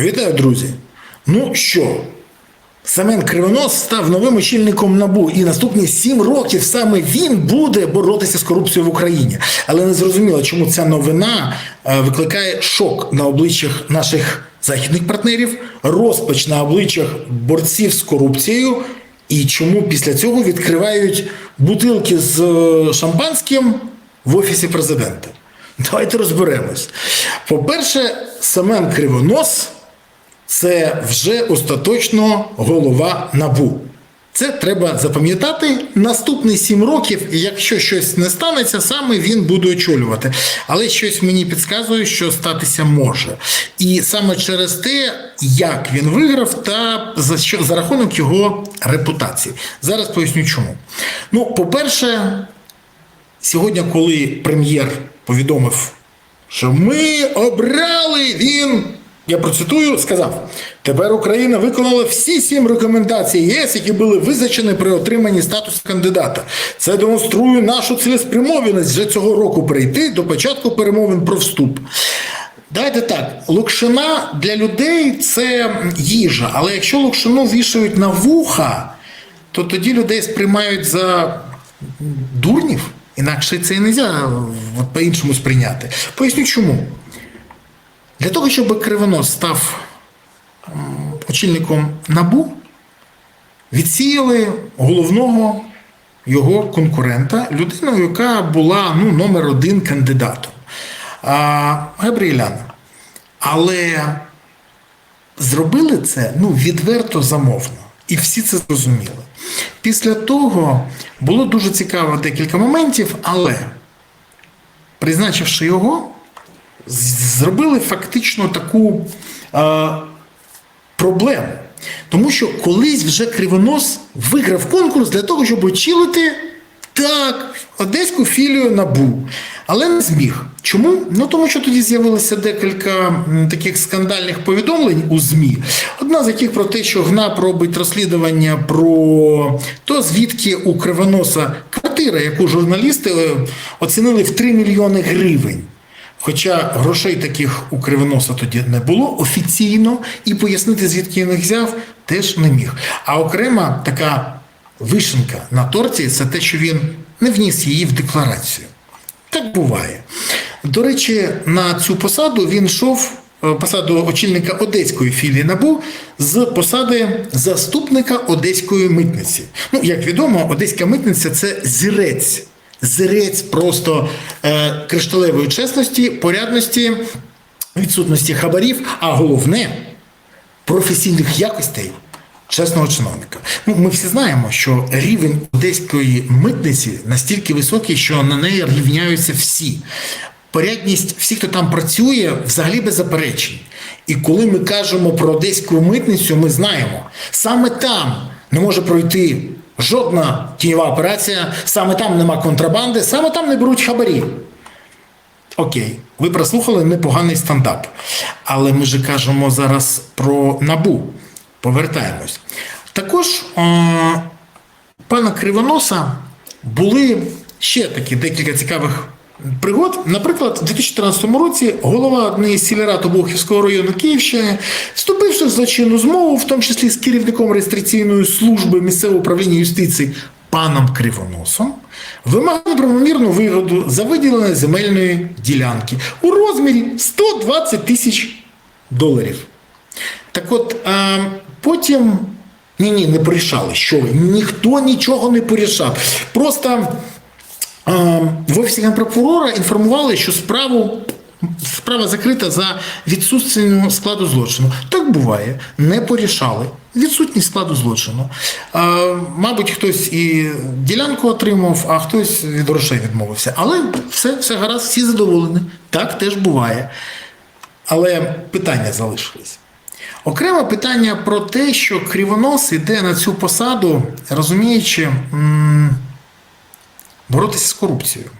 Вітаю, друзі. Ну що, Семен Кривонос став новим очільником НАБУ, і наступні сім років саме він буде боротися з корупцією в Україні. Але не зрозуміло, чому ця новина е, викликає шок на обличчях наших західних партнерів, розпач на обличчях борців з корупцією, і чому після цього відкривають бутилки з е, шампанським в офісі президента. Давайте розберемось. По-перше, Семен Кривонос це вже остаточно голова набу. Це треба запам'ятати наступні сім років, якщо щось не станеться, саме він буде очолювати. Але щось мені підказує, що статися може. І саме через те, як він виграв, та за що за рахунок його репутації. Зараз поясню чому. Ну, по-перше, Сьогодні, коли прем'єр повідомив, що ми обрали, він, я процитую, сказав: тепер Україна виконала всі сім рекомендацій ЄС, які були визначені при отриманні статусу кандидата. Це демонструє нашу цілеспрямованість вже цього року прийти до початку перемовин про вступ. Давайте так, локшина для людей це їжа, але якщо локшину вішають на вуха, то тоді людей сприймають за дурнів. Інакше це і не можна по-іншому сприйняти. Поясню чому. Для того, щоб Кривонос став очільником НАБУ, відсіяли головного його конкурента, людину, яка була ну, номер один кандидатом Габріеляна. Але зробили це ну, відверто замовно. І всі це зрозуміли. Після того було дуже цікаво декілька моментів, але призначивши його, зробили фактично таку е, проблему. Тому що колись вже Кривонос виграв конкурс для того, щоб очілити так, одеську філію НАБУ. Але не зміг. Чому? Ну тому що тоді з'явилося декілька таких скандальних повідомлень у ЗМІ. Одна з яких про те, що ГНАП робить розслідування про то, звідки у Кривоноса квартира, яку журналісти е, оцінили в 3 мільйони гривень. Хоча грошей таких у Кривоноса тоді не було офіційно, і пояснити, звідки він їх взяв, теж не міг. А окрема така вишенка на торті це те, що він не вніс її в декларацію. Так буває. До речі, на цю посаду він йшов, е, посаду очільника одеської філії НАБУ з посади заступника одеської митниці. Ну, як відомо, одеська митниця це зірець. Зірець просто е, кришталевої чесності, порядності, відсутності хабарів, а головне професійних якостей чесного чиновника. Ну, ми всі знаємо, що рівень одеської митниці настільки високий, що на неї рівняються всі. Порядність всіх, хто там працює, взагалі без заперечень. І коли ми кажемо про одеську митницю, ми знаємо, саме там не може пройти жодна тіньова операція, саме там нема контрабанди, саме там не беруть хабарі. Окей, ви прослухали непоганий стендап. Але ми ж кажемо зараз про набу. Повертаємось. Також о, пана Кривоноса були ще такі декілька цікавих пригод. Наприклад, у 2014 році голова однієї сільрад району Київщини, вступивши в злочинну змову, в тому числі з керівником реєстраційної служби місцевого управління юстиції паном Кривоносом, вимагав правомірну вигоду за виділення земельної ділянки у розмірі 120 тисяч доларів. Так от, а, потім. Ні, ні, не порішали. Що ви? Ніхто нічого не порішав. Просто в офісі генпрокурора інформували, що справу. Справа закрита за відсутністю складу злочину. Так буває, не порішали. Відсутність складу злочину. А, мабуть, хтось і ділянку отримав, а хтось від грошей відмовився. Але все, все гаразд, всі задоволені. Так теж буває. Але питання залишились. Окреме питання про те, що Кривонос іде на цю посаду, розуміючи, м, боротися з корупцією.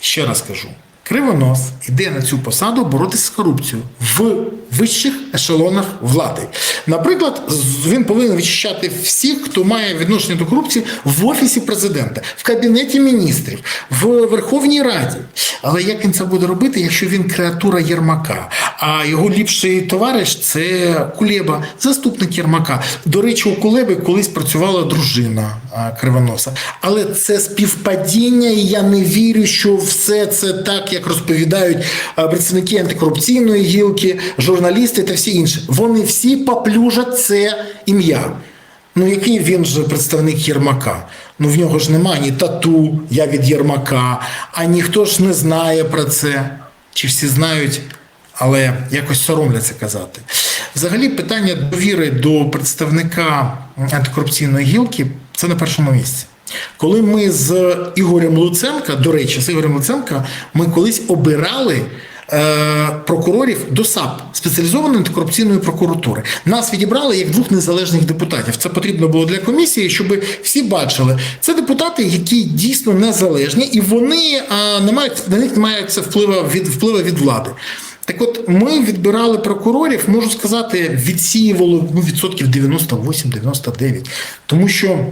Ще раз кажу: Кривонос йде на цю посаду боротися з корупцією в вищих ешелонах влади. Наприклад, він повинен вичищати всіх, хто має відношення до корупції в офісі президента, в кабінеті міністрів, в Верховній Раді. Але як він це буде робити, якщо він креатура Єрмака? А його ліпший товариш це Кулеба, заступник Єрмака. До речі, у Кулеби колись працювала дружина Кривоноса. Але це співпадіння, і я не вірю, що все це так, як розповідають представники антикорупційної гілки, журналісти та всі інші. Вони всі поплюжать це ім'я. Ну, який він же представник Єрмака? Ну, в нього ж немає ні тату, я від Єрмака, а ніхто ж не знає про це. Чи всі знають, але якось соромляться казати. Взагалі, питання довіри до представника антикорупційної гілки це на першому місці. Коли ми з Ігорем Луценка, до речі, з Ігорем Луценка, ми колись обирали е, прокурорів до САП спеціалізованої антикорупційної прокуратури. Нас відібрали як двох незалежних депутатів. Це потрібно було для комісії, щоб всі бачили. Це депутати, які дійсно незалежні, і вони е, не мають на них немає це впливу від впливу від влади. Так от ми відбирали прокурорів, можу сказати, відсіювало ну, відсотків 98-99. Тому що.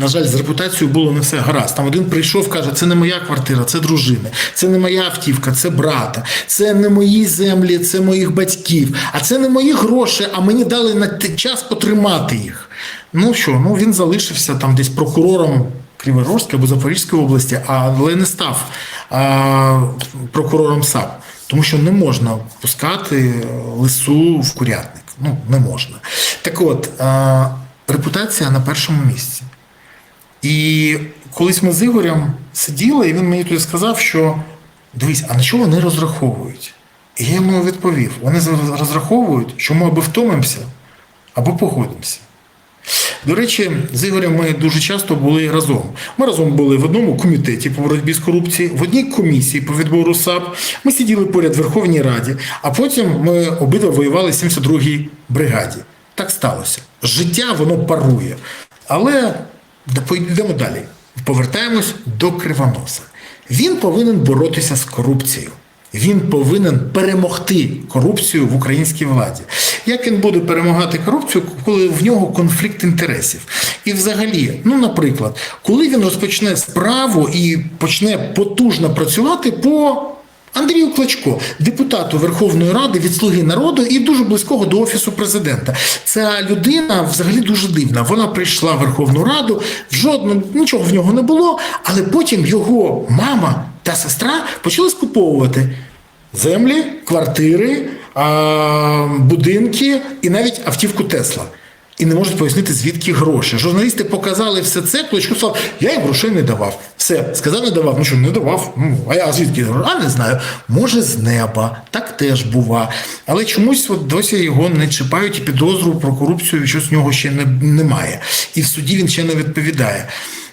На жаль, з репутацією було не все гаразд. Там один прийшов, каже: це не моя квартира, це дружини, це не моя автівка, це брата, це не мої землі, це моїх батьків, а це не мої гроші, а мені дали на час потримати їх. Ну що, ну він залишився там десь прокурором Криворожської або Запорізької області, але не став а, прокурором САП, тому що не можна пускати лису в курятник. Ну, не можна. Так от, репутація на першому місці. І колись ми з Ігорем сиділи, і він мені тоді сказав, що дивись, а на що вони розраховують? І я йому відповів: вони розраховують, що ми або втомимося, або погодимося. До речі, з Ігорем ми дуже часто були разом. Ми разом були в одному комітеті по боротьбі з корупцією, в одній комісії по відбору САП. Ми сиділи поряд в Верховній Раді, а потім ми обидва воювали в 72-й бригаді. Так сталося. Життя воно парує. Але йдемо далі. Повертаємось до Кривоноса. Він повинен боротися з корупцією. Він повинен перемогти корупцію в українській владі. Як він буде перемагати корупцію, коли в нього конфлікт інтересів? І взагалі, ну, наприклад, коли він розпочне справу і почне потужно працювати по Андрію Клочко, депутату Верховної Ради від Слуги народу і дуже близького до офісу президента. Ця людина взагалі дуже дивна. Вона прийшла в Верховну Раду, в жодного нічого в нього не було, але потім його мама та сестра почали скуповувати землі, квартири, будинки і навіть автівку Тесла. І не можуть пояснити, звідки гроші. Журналісти показали все це, Кличко сказав, я їм грошей не давав. Все, сказав, не давав. Ну що, не давав? Ну, а я звідки? А не знаю. Може, з неба, так теж бува. Але чомусь от досі його не чіпають і підозру про корупцію, що з нього ще не, немає. І в суді він ще не відповідає.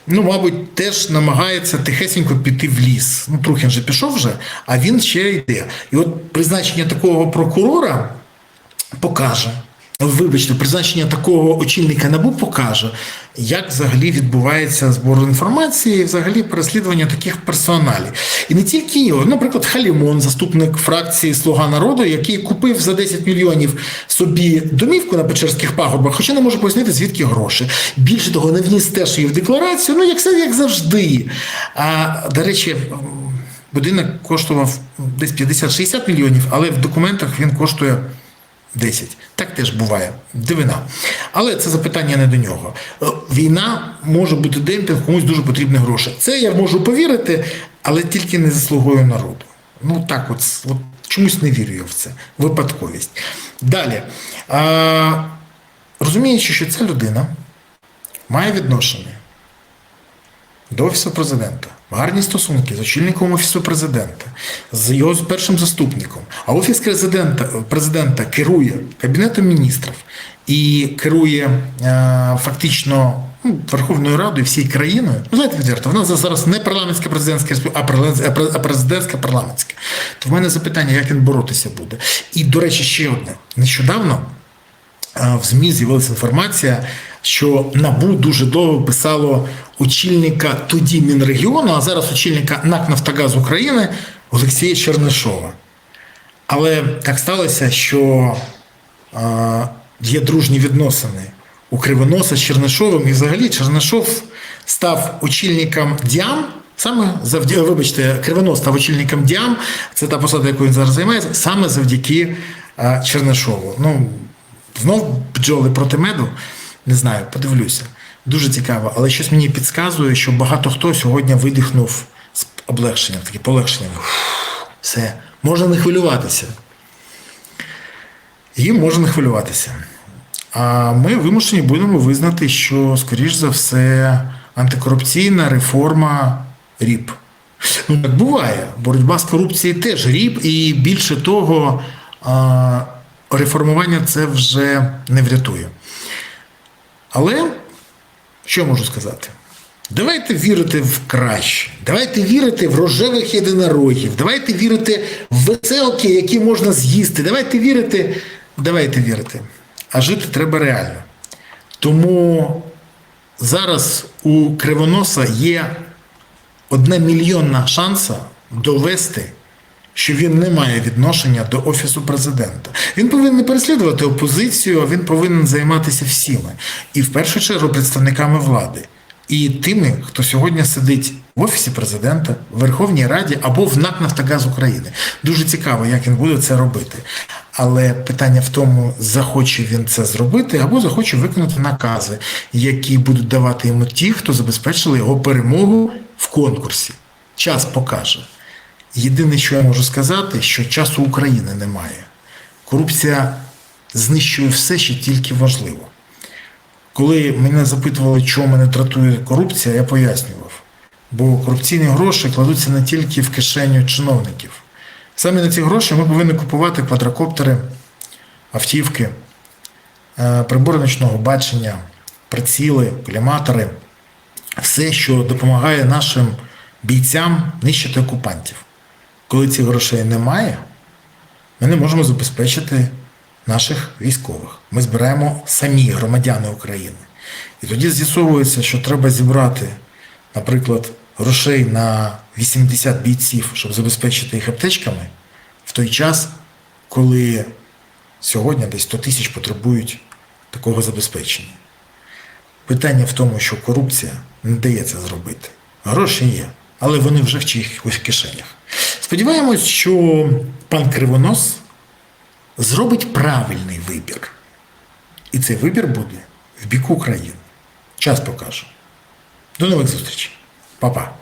Ну, мабуть, теж намагається тихесенько піти в ліс. Ну, Трухін же пішов вже, а він ще йде. І от призначення такого прокурора покаже. Вибачте, призначення такого очільника НАБУ покаже, як взагалі відбувається збор інформації, і взагалі переслідування таких персоналів. І не тільки його, наприклад, Халімон, заступник фракції Слуга народу, який купив за 10 мільйонів собі домівку на Печерських пагорбах, хоча не може пояснити, звідки гроші. Більше того, не вніс теж її в декларацію, ну як все як завжди. А до речі. Будинок коштував десь 50-60 мільйонів, але в документах він коштує 10. Так теж буває. Дивина. Але це запитання не до нього. Е, Війна може бути демпінг, комусь дуже потрібні гроші. Це я можу повірити, але тільки не заслугою народу. Ну так, от, от чомусь не вірю я в це. Випадковість. Далі. А, розуміючи, що ця людина має відношення до Офісу президента. Гарні стосунки з очільником Офісу президента, з його першим заступником. А Офіс президента, президента керує Кабінетом міністрів і керує е, фактично ну, Верховною Радою всією країною. Ну, знаєте, відверто, вона зараз не парламентська президентська, а президентська парламентська. То в мене запитання, як він боротися буде. І, до речі, ще одне. Нещодавно в ЗМІ з'явилася інформація, що НАБУ дуже довго писало очільника тоді Мінрегіону, а зараз очільника НАК Нафтогаз України Олексія Чернишова. Але так сталося, що е, є дружні відносини у Кривоноса з Чернишовим, і взагалі Чернишов став очільником Діам. Саме завдяки, вибачте, Кривонос став очільником Діам, це та посада, якою він зараз займається, саме завдяки е, Чернишову. Ну, знов бджоли проти меду. Не знаю, подивлюся. Дуже цікаво. Але щось мені підказує, що багато хто сьогодні видихнув з облегшенням, таке полегшенням. Все, можна не хвилюватися. Їм можна не хвилюватися. А ми вимушені будемо визнати, що, скоріш за все, антикорупційна реформа ріп. Ну, так буває. Боротьба з корупцією теж ріп, і більше того, реформування це вже не врятує. Але що можу сказати? Давайте вірити в краще. Давайте вірити в рожевих єдинорогів. Давайте вірити в веселки, які можна з'їсти. Давайте вірити, давайте вірити. А жити треба реально. Тому зараз у Кривоноса є одна мільйонна шанса довести, що він не має відношення до Офісу президента. Він повинен не переслідувати опозицію, а він повинен займатися всіми. І в першу чергу представниками влади. І тими, хто сьогодні сидить в Офісі президента, в Верховній Раді або в НАК «Нафтогаз України. Дуже цікаво, як він буде це робити. Але питання в тому, захоче він це зробити, або захоче виконати накази, які будуть давати йому ті, хто забезпечили його перемогу в конкурсі. Час покаже. Єдине, що я можу сказати, що часу України немає. Корупція знищує все, що тільки важливо. Коли мене запитували, чого мене тратує корупція, я пояснював. Бо корупційні гроші кладуться не тільки в кишеню чиновників. Саме на ці гроші ми повинні купувати квадрокоптери, автівки, е, прибори ночного бачення, приціли, коліматори, все, що допомагає нашим бійцям нищити окупантів. Коли цих грошей немає, ми не можемо забезпечити наших військових. Ми збираємо самі громадяни України. І тоді з'ясовується, що треба зібрати, наприклад, грошей на 80 бійців, щоб забезпечити їх аптечками, в той час, коли сьогодні десь 100 тисяч потребують такого забезпечення. Питання в тому, що корупція не дає це зробити. Гроші є, але вони вже в чиїхось кишенях. Сподіваємось, що пан Кривонос зробить правильний вибір. І цей вибір буде в біку України. Час покаже. До нових зустрічей. Па-па.